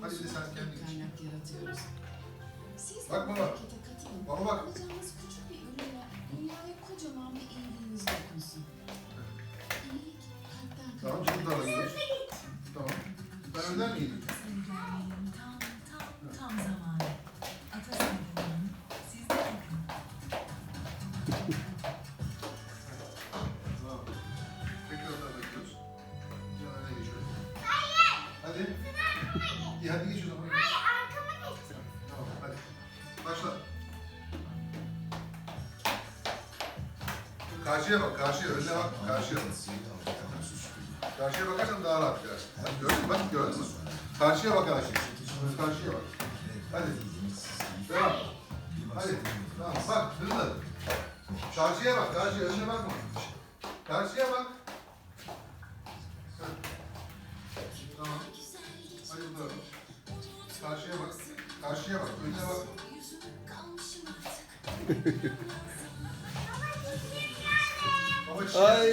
Hadi de sen kendin iç. kaynak yaratıyoruz. Siz de Bak baba. Baba bak. Alacağınız küçük bir ürünle dünyaya kocaman bir iyiliğiniz dokunsun. İyilik kalpten Tamam şimdi da alıyoruz. Tamam. Ben önden miyim? İyi hadi geç o zaman. Hayır arkama geç. Tamam hadi. Başla. Karşıya bak, karşıya. Önüne bak, karşıya bak. Karşıya bakarsan daha rahat biraz. Hadi gördün mü? Bak gördün mü? Karşıya bak karşıya. Karşıya bak. Hadi. Devam. Hadi. Tamam bak hızlı. Karşıya bak, karşıya. Önüne bakma. Karşıya bak. Heh. Tamam. Bu tarafa. Karşıya bak. Karşıya bak. Önüne bak. Baba çiçeği. Ay.